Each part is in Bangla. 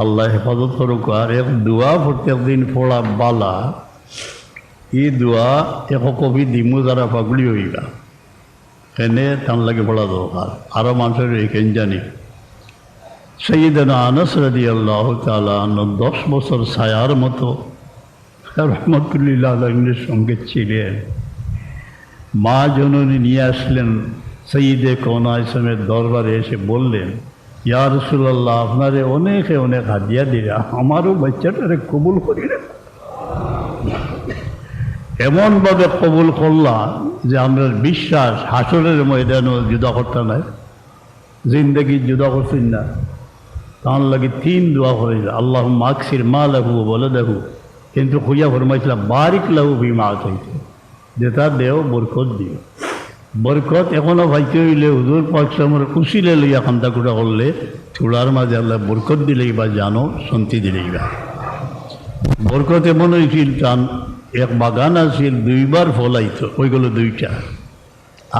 আল্লাহ হেফাজত করুক, আর এক দোয়া প্রত্যেক দিন পড়া বালা ই দোয়া এক কবি দিমু যারা পাগলি হইবা এনে তান লাগে পড়া দরকার। আরও মানুষের এখান জানি। সৈয়দনা আনস রাদি আল্লাহ তালা দশ বছর ছায়ার মতো রহমতুল্লাহ আলমের সঙ্গে ছিলেন। মা জননী নিয়ে আসলেন সঈদে কৌনা ইসলামের দরবারে এসে বললেন ইয়া রসুল্লাহ আপনারে অনেকে অনেক হাদিয়া দিলে আমারও বাচ্চাটারে কবুল করিলেন এমনভাবে কবুল করলাম যে আমরা বিশ্বাস, হাসরের ময়দানও জুদা করতে নাই, জিন্দগি জুদা করছেন না। তার লাগে তিন দোয়া করেছিল আল্লাহ মাকসির মা লাগু বলে দেখু কিন্তু খুঁজা ফরমাইছিলাম, বারিক লাগু ভি মা চাইছে যে দেও বরকত দিও বরকত এখনও ভাইতে হইলে হুজুর পাকসামের কুশিলে লইয়া খান্তা কুটা করলে চূড়ার মাঝে আল্লাহ বরকত দিলেই বা জানো, শান্তি দিলেই বা বরকত এমন হয়েছিল টান এক বাগান আছিল, দুইবার ফলাইতো ওইগুলো দুইটা।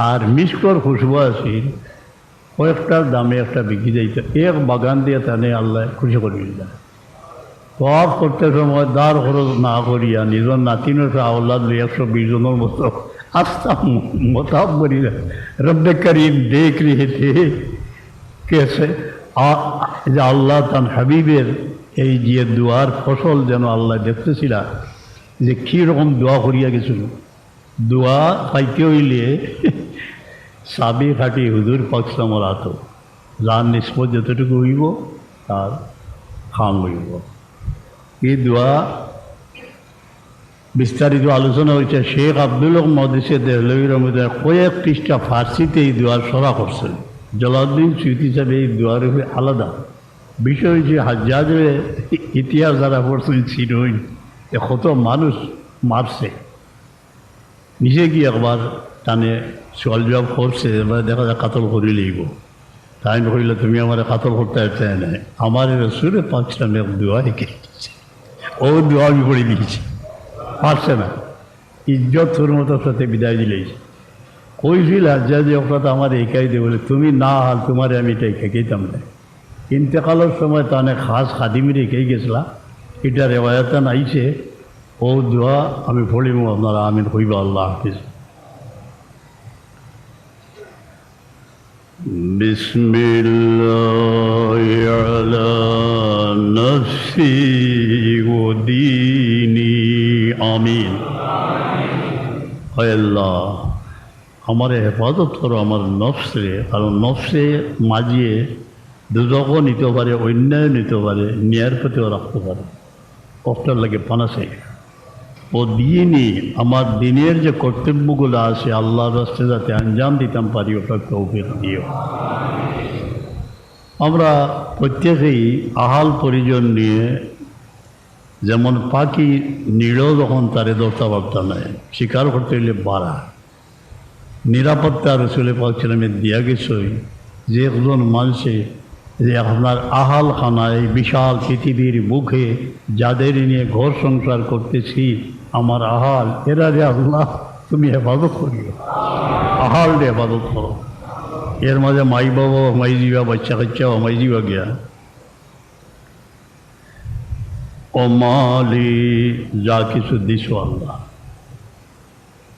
আর মিসকর খুশবু আছিল কয়েকটার দামে একটা বিক্রি যাইতো, এক বাগান দিয়ে তানে আল্লাহ খুশি করিল সব করতে সময় দাঁড় খরচ না করিয়া নিজের নাতিনের আওলাদ লই একশো বিশ জনের মতো আস্তা মোতাব করিল রব্বে করিম দেখ রে थे যে আল্লাহ তান হাবিবের এই যে দুয়ার ফসল যেন আল্লাহ দেখতেছিলা, যে কীরকম দোয়া করিয়া গেছিল। দোয়া পাইতে হইলে সাবি খাটি হুজুর পাকসামর আত যার নিষ্পত যতটুকু হইব তার খান হইব। এই দোয়া বিস্তারিত আলোচনা হয়েছে শেখ আব্দুল মদিসে দেহলবী রহমদের কয়েক পৃষ্ঠা ফার্সিতে এই দোয়ার সরা করছেন জলাউদ্দিন স্মৃতি হিসাবে এই দোয়ার উপরে আলাদা। বিষয় হচ্ছে হাজারের ইতিহাস যারা পড়ছেন চিরইন এ কত মানুষ মারছে। নিজে গিয়ে একবার টানে সোয়াল জবাব করছে, এবার দেখা যায় কাতল করি লইব তাই কইলে তুমি আমার কাতল করতে চাই নাই। আমার রসুরে পাঁচটা মেয়ে দোয়া রেখে ও দোয়া আমি পড়ে দিয়েছি পারছে না ইজ্জত তোর মতো সাথে বিদায় দিলেই কইছিল হাজা যে ওটা আমার একাই দে বলে তুমি না হাল তোমার আমি এটা খেকেইতাম না ইন্তেকালের সময় তো অনেক খাস খাদিমি রেখেই গেছিলা এটা রেওয়ায়তান আইছে ও দোয়া আমি পড়িব আপনারা আমিন হইব আল্লাহ হাফিজ بسم الله على نفسي وديني আমিন। আল্লাহ, আমারে হেফাজত করো আমার নফসে, কারণ নফসে মাজিয়ে দুদক নিতে পারে অন্যায় নিতে পারে, ন্যায়ের প্রতিও রাখতে পারে। কষ্টের লাগে পানাসে ও দিয়ে নিয়ে আমার দিনের যে কর্তব্যগুলো আছে আল্লাহ রাস্তে যাতে আঞ্জাম দিতাম পারি ওটা তৌফিক দিও। আমরা প্রত্যেকেই আহাল পরিজন নিয়ে যেমন পাখি নীড়ও যখন তারে দশটা বার্তা নেয়, শিকার করতে হইলে বাড়া। নিরাপত্তা রসুলে পাচ্ছিলামে দিয়া গেছই যে একজন মানুষে যে আপনার আহাল খানায় বিশাল পৃথিবীর মুখে যাদের নিয়ে ঘর সংসার করতেছি, আমার আহাল, এরা যে আল্লাহ, তুমি হেফাজত করিও। আহাল রে হেফাজত করো। এর মাঝে মাই বাবা, মাই জিবা, বাচ্চা কাচ্চা, মাই জিবা গিয়া ও মালি, যা কিছু দিস আল্লাহ।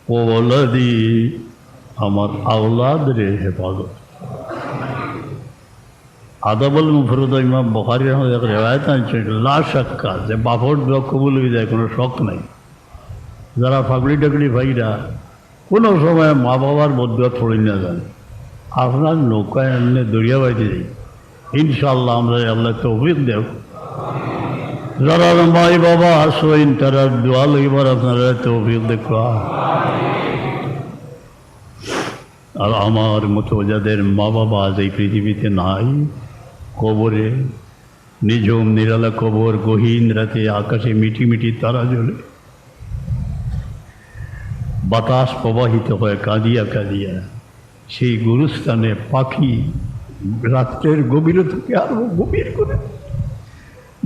ওলাদি, আমার আওলাদ রে হেফাজত। আদাবল মুফরুদ ইমাম এক রেওয়ায়ত আছে লা শাক্কা, যে বাপর দোয়া কবুল হয়ে যায়, কোনো শখ নাই। যারা ফাগলি টাগলি ভাইরা, কোনো সময় মা বাবার বদুয়া থড়ি না যান আপনার নৌকায় এমনি দরিয়া বাইতে যাই। ইনশাল্লাহ আমরা আল্লাহ তৌফিক দেব। যারা মাই বাবা আসবেন তারা দোয়া লইবার আপনারা তৌফিক আর আমার মতো যাদের মা বাবা আজ এই পৃথিবীতে নাই, কবরে নিঝুম নিরালা কবর, গহীন রাতে আকাশে মিটি মিটি তারা জ্বলে। বাতাস প্রবাহিত হয় কাঁদিয়া কাঁদিয়া সেই গুরুস্থানে পাখি রাত্রের গভীর থেকে আরও গভীর করে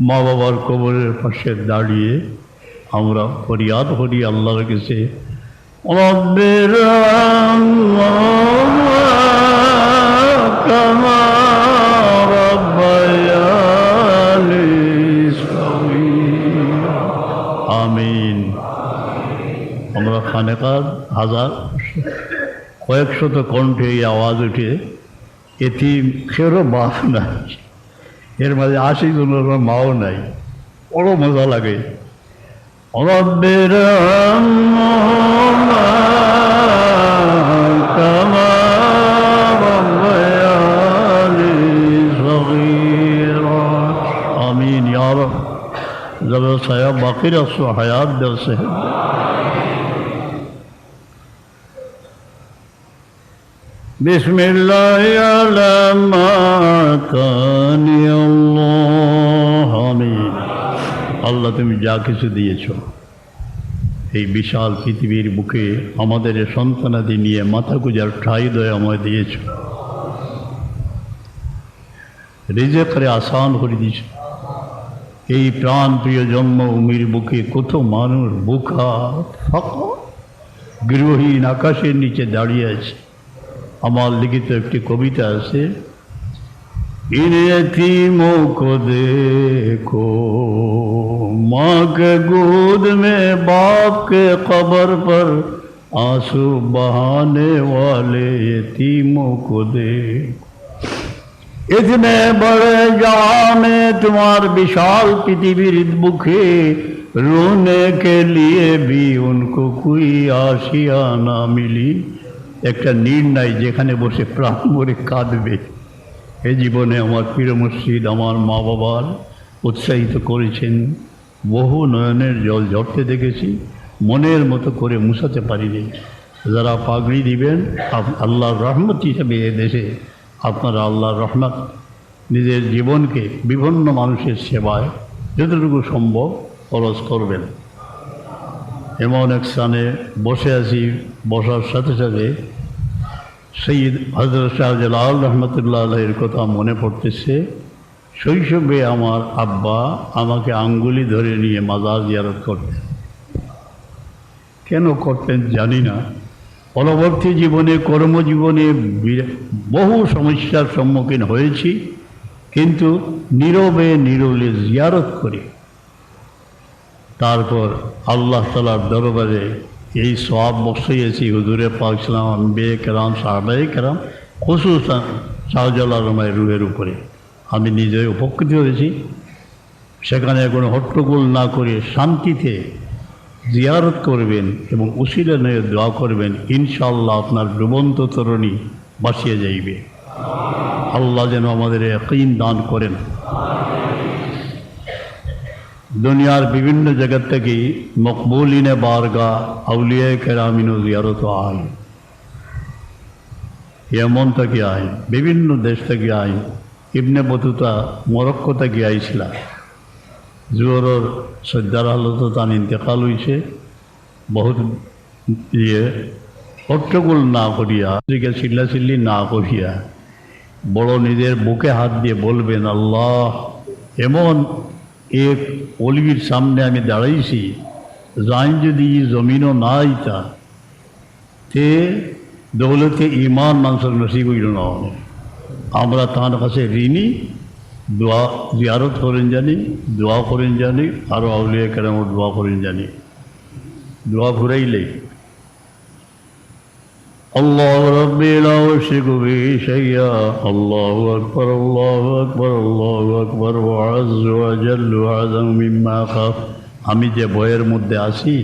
মা বাবার কবরের পাশে দাঁড়িয়ে আমরা ফরিয়াদ করি আল্লাহর কাছে। আমিন। আমরা খানেকার হাজার কয়েকশত কণ্ঠে এই আওয়াজ উঠে এটি ফেরো বাস না। এর মাঝে আসি তোমার মাও নাই। বড় মজা লাগে। রব্বের আমিন যাবে জব সাহেব বাকির হায়াত দেব সাহেব بسم الله على ما كان الله آمين আল্লাহ তুমি যা কিছু দিয়েছো এই বিশাল পৃথিবীর বুকে আমাদের এ সন্তানাদি নিয়ে মাথা গুজার ঠাই দয়াময় দিয়েছ রিজে করে আসান করে দিয়েছ এই প্রাণ প্রিয় জন্মভূমির বুকে কত মানুষ বুকা ফাঁকা গৃহহীন আকাশের নিচে দাঁড়িয়ে আছে আমার লিখিত একটি কবিতা আছে इन यतीमों को देखो माँ के गोद में बाप के कब्र पर आंसू बहाने वाले यतीमों को देखो इतने बड़े जहाँ में तुम्हार विशाल पृथ्वीर बुखे रोने के लिए भी उनको कोई आशिया ना मिली একটা নির্ণয় যেখানে বসে প্রাণ মরে কাঁদবে। এ জীবনে আমার প্রিয় মসজিদ আমার মা বাবার উৎসাহিত করেছেন। বহু নয়নের জল ঝরতে দেখেছি, মনের মতো করে মুছাতে পারিনি। যারা পাগড়ি দিবেন আল্লাহর রহমত হিসেবে এ দেশে আপনারা আল্লাহর রহমত, নিজের জীবনকে বিভিন্ন মানুষের সেবায় যতটুকু সম্ভব খরচ করবেন। এমন এক স্থানে বসে আছি, বসার সাথে সাথে সৈয়দ হজরত শাহজালাল রহমতুল্লাহ আলহের কথা মনে পড়তেছে। শৈশবে আমার আব্বা আমাকে আঙ্গুলি ধরে নিয়ে মাজার জিয়ারত করতেন। কেন করতেন জানি না। পরবর্তী জীবনে, কর্মজীবনে বহু সমস্যার সম্মুখীন হয়েছি, কিন্তু নীরবে নীরবে জিয়ারত করি। তারপর আল্লাহ তালার দরবারে এই সব বসিয়েছি হুজুরে পাকছিলাম বে কেরাম সাহাবাই কেরাম খুশুসান শাহজালাল রমায় রুহের উপরে। আমি নিজে উপকৃত হয়েছি। সেখানে কোনো হট্টগোল না করে শান্তিতে জিয়ারত করবেন এবং উশিলে নিয়ে দোয়া করবেন ইনশাল্লাহ আপনার ডুবন্ত তরণী বাঁচিয়ে যাইবে। আল্লাহ যেন আমাদের একইন দান করেন। দুনিয়ার বিভিন্ন জায়গা থেকে মকবুলিনে বারগা আউলিয়া কেরামিনও জিয়ারত আয় ইয়মন থেকে আয় বিভিন্ন দেশ থেকে আয় ইবনে বতুতা মরক্কো থেকে আইছিল। জোরর সজ্জার হালত তান ইন্তেকাল হয়েছে বহুত ইয়ে হট্টগোল না করিয়া দিকে চিল্লা চিল্লি না করিয়া, বড় নিজের বুকে হাত দিয়ে বলবেন, আল্লাহ, এমন এক অলির সামনে আমি দাঁড়াইছি যাই যদি ই জমিনও না আইতা তে দৌলতে ইমান মানুষের নসিব হইল না। আমরা তার কাছে ঋণী, দোয়া জিয়ারত করেন জানি, দোয়া করেন জানি আরও আউলিয়া কেরামত দোয়া করেন জানি দোয়া ঘুরাইলেই الله ربي لا أشرك به شيئا الله أكبر الله أكبر الله أكبر وعز وجل وعظم مما خاف আমি যে বইয়ের মধ্যে আছি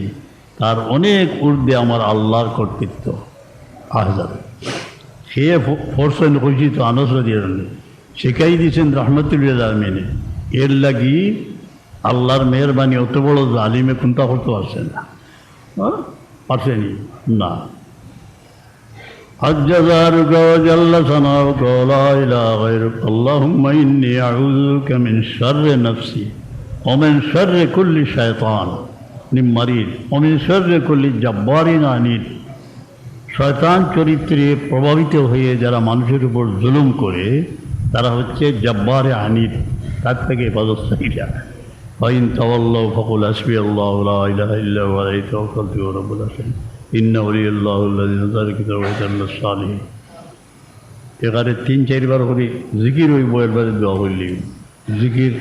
তার অনেক ঊর্ধ্বে আমার আল্লাহর কর্তৃত্ব আহজাদ সে ফোরসেন কইছি তো আনসর দিয়ে শিখাই দিয়েছেন রহমতুল্লাহ আলমিনে এর লাগি আল্লাহর মেহরবানি অত বড় জালিমে কোনটা করতে পারছে না হ্যাঁ? পারছেনি না حج ذلك وجل ثناؤك ولا إله غيرك اللهم إني أعوذ بك من شر نفسي ومن شر كل شيطان مريض ومن شر كل جبار عنيد শয়তান চরিত্রে প্রভাবিত হয়ে যারা মানুষের উপর জুলুম করে তারা হচ্ছে জব্বারে আনির তার থেকে হেফাজতকারীরা ফাইন তাওয়াল্লাহ ফকুল আসবি আল্লাহ লা ইলাহা ইল্লা হুয়া আলাইহি তাওয়াক্কালতু ওয়া রাব্বুল আলামিন ইন্না উলি আল্লাহ কিতাবা সালিহিন। এখানে তিন চারবার করে জিকির ওই বইয়ের বাদে দেওয়া হইলি জিকির